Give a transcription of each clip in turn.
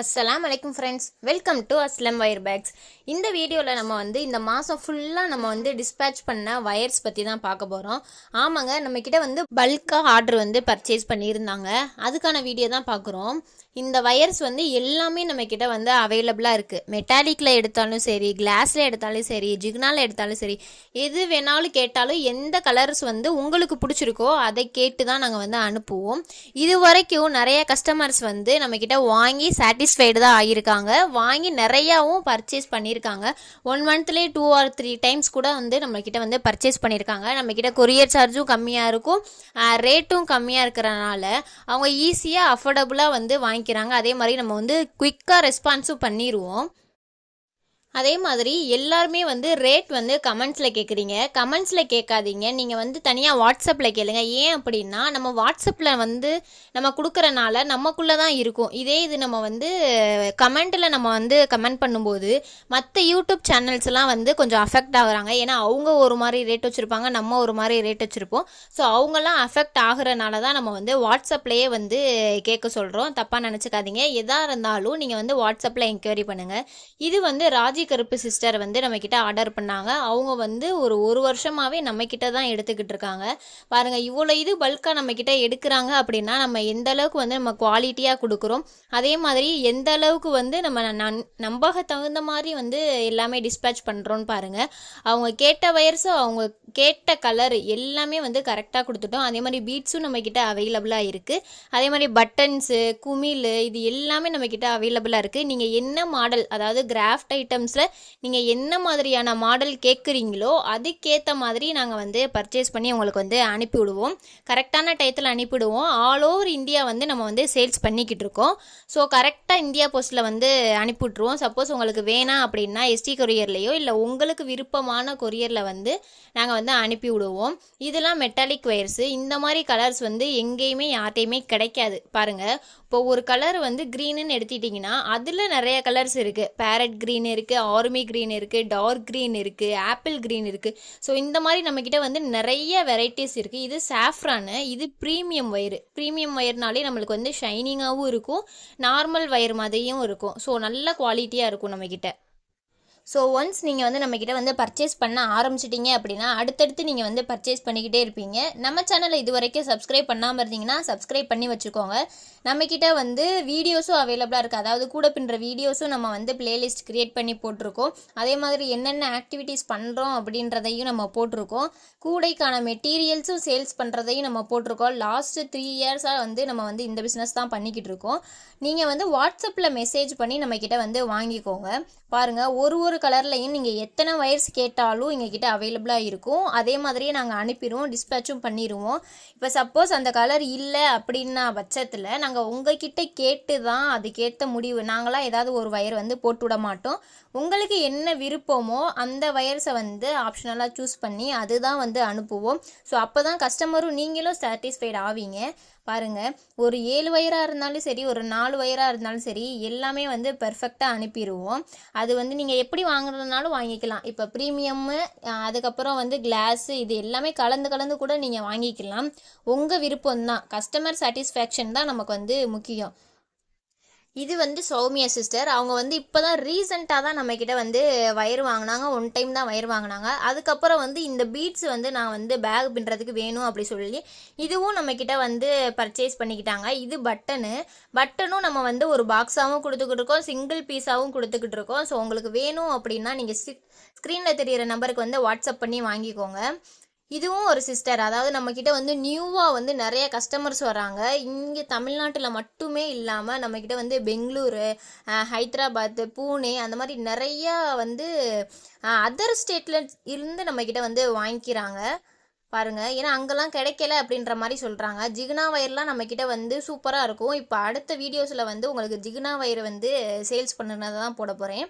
அஸ்ஸலாம் வலைக்கும் friends welcome to Aslam wire bags இந்த வீடியோவில் நம்ம வந்து இந்த மாதம் ஃபுல்லாக நம்ம வந்து டிஸ்பேச் பண்ண வயர்ஸ் பற்றி தான் பார்க்க போகிறோம் ஆமாங்க நம்மக்கிட்ட வந்து பல்காக ஆர்டர் வந்து பர்ச்சேஸ் பண்ணியிருந்தாங்க. அதுக்கான வீடியோ தான் பார்க்குறோம். இந்த வயர்ஸ் வந்து எல்லாமே நம்மக்கிட்ட வந்து அவைலபிளாக இருக்குது மெட்டாலிக்கில் எடுத்தாலும் சரி கிளாஸில் எடுத்தாலும் சரி ஜிக்னாவில் எடுத்தாலும் சரி எது வேணாலும் கேட்டாலும் எந்த கலர்ஸ் வந்து உங்களுக்கு பிடிச்சிருக்கோ அதை கேட்டு தான் நாங்கள் வந்து அனுப்புவோம். இது வரைக்கும் நிறைய கஸ்டமர்ஸ் வந்து நம்மக்கிட்ட வாங்கி சாட்டிஸ்ஃபைடு தான் ஆகியிருக்காங்க. வாங்கி நிறையாவும் பர்ச்சேஸ் பண்ணியிருக்காங்க. ஒன் மந்த்லேயே டூ ஆர் த்ரீ டைம்ஸ் கூட வந்து நம்மக்கிட்ட வந்து பர்ச்சேஸ் பண்ணியிருக்காங்க. நம்மக்கிட்ட கொரியர் சார்ஜும் கம்மியாக இருக்கும். ரேட்டும் கம்மியாக இருக்கிறனால அவங்க ஈஸியாக அஃபோர்டபுளாக வந்து வாங்கிக்கிறாங்க. அதே மாதிரி நம்ம வந்து குயிக்காக ரெஸ்பான்ஸும் பண்ணிடுவோம் அதே மாதிரி எல்லாருமே வந்து ரேட் வந்து கமெண்ட்ஸில் கேட்குறீங்க கமெண்ட்ஸில் கேட்காதீங்க. நீங்கள் வந்து தனியாக வாட்ஸ்அப்பில் கேளுங்க. ஏன் அப்படின்னா நம்ம வாட்ஸ்அப்பில் வந்து நம்ம கொடுக்குறனால நமக்குள்ளே தான் இருக்கும். இதே இது நம்ம வந்து கமெண்ட்டில் நம்ம வந்து கமெண்ட் பண்ணும்போது மற்ற யூடியூப் சேனல்ஸ்லாம் வந்து கொஞ்சம் அஃபெக்ட் ஆகுறாங்க. ஏன்னா அவங்க ஒரு மாதிரி ரேட் வச்சுருப்பாங்க நம்ம ஒரு மாதிரி ரேட் வச்சுருப்போம். ஸோ அவங்கெல்லாம் அஃபெக்ட் ஆகுறனால தான் நம்ம வந்து வாட்ஸ்அப்லேயே வந்து கேட்க சொல்கிறோம் தப்பாக நினச்சிக்காதீங்க. எதாக இருந்தாலும் நீங்கள் வந்து வாட்ஸ்அப்பில் என்கொயரி பண்ணுங்கள் இது வந்து ராஜ் கருப்பு சிஸ்டர் வந்து நம்மக்கிட்ட ஆர்டர் பண்ணாங்க. அவங்க வந்து ஒரு ஒரு வருஷமாகவே நம்மக்கிட்ட தான் எடுத்துக்கிட்டு இருக்காங்க. பாருங்கள் இவ்வளோ இது பல்காக நம்மக்கிட்ட எடுக்கிறாங்க அப்படின்னா நம்ம எந்த அளவுக்கு வந்து நம்ம குவாலிட்டியாக கொடுக்குறோம்? அதே மாதிரி எந்த அளவுக்கு வந்து நம்ம நன் நம்பக தகுந்த மாதிரி வந்து எல்லாமே டிஸ்பேச் பண்ணுறோன்னு பாருங்கள் அவங்க கேட்ட வயர்ஸும் அவங்க கேட்ட கலர் எல்லாமே வந்து கரெக்டாக கொடுத்துட்டோம். அதே மாதிரி பீட்ஸும் நம்மக்கிட்ட அவைலபிளாக இருக்குது அதே மாதிரி பட்டன்ஸு குமிழ் இது எல்லாமே நம்மக்கிட்ட அவைலபிளாக இருக்குது நீங்கள் என்ன மாடல் அதாவது கிராஃப்ட் ஐட்டம்ஸ் ஐட்டம்ஸில் நீங்கள் என்ன மாதிரியான மாடல் கேட்குறீங்களோ அதுக்கேற்ற மாதிரி நாங்கள் வந்து பர்ச்சேஸ் பண்ணி உங்களுக்கு வந்து அனுப்பிவிடுவோம். கரெக்டான டயத்தில் அனுப்பிவிடுவோம். ஆல் ஓவர் இந்தியா வந்து நம்ம வந்து சேல்ஸ் பண்ணிக்கிட்டு இருக்கோம். ஸோ கரெக்டாக இந்தியா போஸ்ட்டில் வந்து அனுப்பிவிட்ருவோம் சப்போஸ் உங்களுக்கு வேணாம் அப்படின்னா எஸ்டி கொரியர்லேயோ இல்லை உங்களுக்கு விருப்பமான கொரியரில் வந்து நாங்கள் வந்து அனுப்பி விடுவோம் இதெல்லாம் மெட்டாலிக் ஒயர்ஸு இந்த மாதிரி கலர்ஸ் வந்து எங்கேயுமே யார்ட்டையுமே கிடைக்காது. பாருங்கள் இப்போ ஒரு கலர் வந்து க்ரீனுன்னு எடுத்துட்டிங்கன்னா அதில் நிறைய கலர்ஸ் இருக்குது பேரட் க்ரீன் இருக்குது ஆர்மி க்ரீன் இருக்குது டார்க் க்ரீன் இருக்குது ஆப்பிள் க்ரீன் இருக்குது ஸோ இந்த மாதிரி நம்மக்கிட்ட வந்து நிறைய வெரைட்டிஸ் இருக்குது இது சாஃப்ரானு இது ப்ரீமியம் ஒயர் ப்ரீமியம் ஒயர்னாலே நம்மளுக்கு வந்து ஷைனிங்காகவும் இருக்கும். நார்மல் ஒயர் மாதிரியும் இருக்கும். ஸோ நல்ல குவாலிட்டியாக இருக்கும் நம்மக்கிட்ட ஸோ ஒன்ஸ் நீங்கள் வந்து நம்மக்கிட்ட வந்து பர்ச்சேஸ் பண்ண ஆரம்பிச்சிட்டிங்க அப்படின்னா அடுத்தடுத்து நீங்கள் வந்து பர்ச்சேஸ் பண்ணிக்கிட்டே இருப்பீங்க. நம்ம சேனலை இது வரைக்கும் சப்ஸ்கிரைப் பண்ணாமல் இருந்தீங்கன்னா சப்ஸ்கிரைப் பண்ணி வச்சுக்கோங்க. நம்மக்கிட்ட வந்து வீடியோஸும் அவைலபிளாக இருக்குது அதாவது கூட பின்னுற வீடியோஸும் நம்ம வந்து பிளேலிஸ்ட் க்ரியேட் பண்ணி போட்டிருக்கோம். அதே மாதிரி என்னென்ன ஆக்டிவிட்டீஸ் பண்ணுறோம் அப்படின்றதையும் நம்ம போட்டிருக்கோம். கூடைக்கான மெட்டீரியல்ஸும் சேல்ஸ் பண்ணுறதையும் நம்ம போட்டிருக்கோம். லாஸ்ட்டு த்ரீ இயர்ஸாக வந்து நம்ம வந்து இந்த பிஸ்னஸ் தான் பண்ணிக்கிட்டு இருக்கோம் நீங்கள் வந்து வாட்ஸ்அப்பில் மெசேஜ் பண்ணி நம்மக்கிட்ட வந்து வாங்கிக்கோங்க. பாருங்கள் ஒரு ஒரு கலர்லையும் நீங்கள் எத்தனை வயர்ஸ் கேட்டாலும் எங்ககிட்ட அவைலபிளாக இருக்கும். அதே மாதிரியே நாங்கள் அனுப்பிடுவோம் டிஸ்பேச்சும் பண்ணிடுவோம் இப்போ சப்போஸ் அந்த கலர் இல்லை அப்படின்னா பட்சத்தில் நாங்கள் உங்ககிட்ட கேட்டு தான் அதுக்கேற்ற முடிவு. நாங்களாம் ஏதாவது ஒரு வயர் வந்து போட்டு விட மாட்டோம். உங்களுக்கு என்ன விருப்பமோ அந்த வயர்ஸை வந்து ஆப்ஷனலாக சூஸ் பண்ணி அதுதான் வந்து அனுப்புவோம். ஸோ அப்போ தான் கஸ்டமரும் நீங்களும் சாட்டிஸ்ஃபைட் ஆவீங்க. பாருங்கள் ஒரு ஏழு வயராக இருந்தாலும் சரி ஒரு நாலு வயராக இருந்தாலும் சரி எல்லாமே வந்து பெர்ஃபெக்டாக அனுப்பிடுவோம் அது வந்து நீங்கள் எப்படி வாங்குறதுனாலும் வாங்கிக்கலாம். இப்போ ப்ரீமியம்மு அதுக்கப்புறம் வந்து கிளாஸு இது எல்லாமே கலந்து கலந்து கூட நீங்கள் வாங்கிக்கலாம். உங்கள் விருப்பம் தான் கஸ்டமர் சாட்டிஸ்ஃபேக்ஷன் தான் நமக்கு வந்து முக்கியம். இது வந்து சௌமியா சிஸ்டர் அவங்க வந்து இப்போ தான் ரீசெண்டாக தான் நம்மக்கிட்ட வந்து வயிறு வாங்கினாங்க. ஒன் டைம் தான் வயர் வாங்கினாங்க. அதுக்கப்புறம் வந்து இந்த பீட்ஸ் வந்து நான் வந்து பேக் பின்னுறதுக்கு வேணும் அப்படி சொல்லி இதுவும் நம்மக்கிட்ட வந்து பர்ச்சேஸ் பண்ணிக்கிட்டாங்க. இது பட்டனு பட்டனும் நம்ம வந்து ஒரு பாக்ஸாகவும் கொடுத்துக்கிட்டு இருக்கோம். சிங்கிள் பீஸாகவும் கொடுத்துக்கிட்டு இருக்கோம். ஸோ உங்களுக்கு வேணும் அப்படின்னா நீங்கள் ஸ்க்ரீனில் தெரியிற நம்பருக்கு வந்து வாட்ஸ்அப் பண்ணி வாங்கிக்கோங்க. இதுவும் ஒரு சிஸ்டர் அதாவது நம்மக்கிட்ட வந்து நியூவாக வந்து நிறைய கஸ்டமர்ஸ் வராங்க இங்கே தமிழ்நாட்டில் மட்டுமே இல்லாமல் நம்மக்கிட்ட வந்து பெங்களூரு ஹைதராபாத் பூனே அந்த மாதிரி நிறையா வந்து அதர் ஸ்டேட்டில் இருந்து நம்மக்கிட்ட வந்து வாங்கிக்கிறாங்க. பாருங்க. ஏன்னா அங்கெல்லாம் கிடைக்கல அப்படின்ற மாதிரி சொல்கிறாங்க ஜிகுனா வயர்லாம் நம்மக்கிட்ட வந்து சூப்பராக இருக்கும். இப்போ அடுத்த வீடியோஸில் வந்து உங்களுக்கு ஜிகுனா வயர் வந்து சேல்ஸ் பண்ணுனதை தான் போட போகிறேன்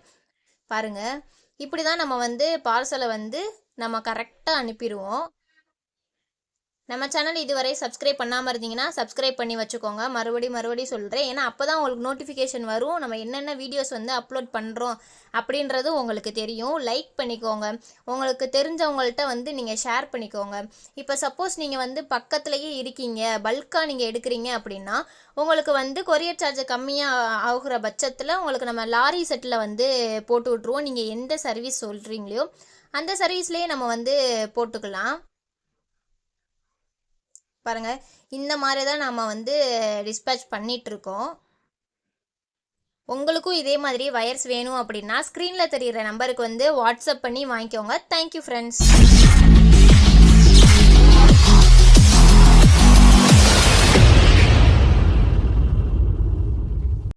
பாருங்கள் இப்படி தான் நம்ம வந்து பார்சலை வந்து நம்ம கரெக்டாக அனுப்பிடுவோம் நம்ம சேனல் இதுவரை சப்ஸ்கிரைப் பண்ணாமல் இருந்தீங்கன்னா சப்ஸ்கிரைப் பண்ணி வச்சுக்கோங்க. மறுபடி மறுபடி சொல்கிறேன் ஏன்னா அப்போ தான் உங்களுக்கு நோட்டிஃபிகேஷன் வரும். நம்ம என்னென்ன வீடியோஸ் வந்து அப்லோட் பண்ணுறோம் அப்படின்றது உங்களுக்கு தெரியும். லைக் பண்ணிக்கோங்க. உங்களுக்கு தெரிஞ்சவங்கள்ட்ட வந்து நீங்கள் ஷேர் பண்ணிக்கோங்க. இப்போ சப்போஸ் நீங்கள் வந்து பக்கத்துலேயே இருக்கீங்க. பல்காக நீங்கள் எடுக்கிறீங்க அப்படின்னா உங்களுக்கு வந்து கொரியர் சார்ஜ் கம்மியாக ஆகுற பட்சத்தில் உங்களுக்கு நம்ம லாரி செட்டில் வந்து போட்டு விட்ருவோம் நீங்கள் எந்த சர்வீஸ் சொல்கிறீங்களோ அந்த சர்வீஸ்லேயே நம்ம வந்து போட்டுக்கலாம். பாருங்கள் இந்த மாதிரி தான் நம்ம வந்து டிஸ்பேச் பண்ணிகிட்ருக்கோம் உங்களுக்கும் இதே மாதிரி வயர்ஸ் வேணும் அப்படின்னா ஸ்க்ரீனில் தெரிகிற நம்பருக்கு வந்து வாட்ஸ்அப் பண்ணி வாங்கிக்கோங்க. Thank you friends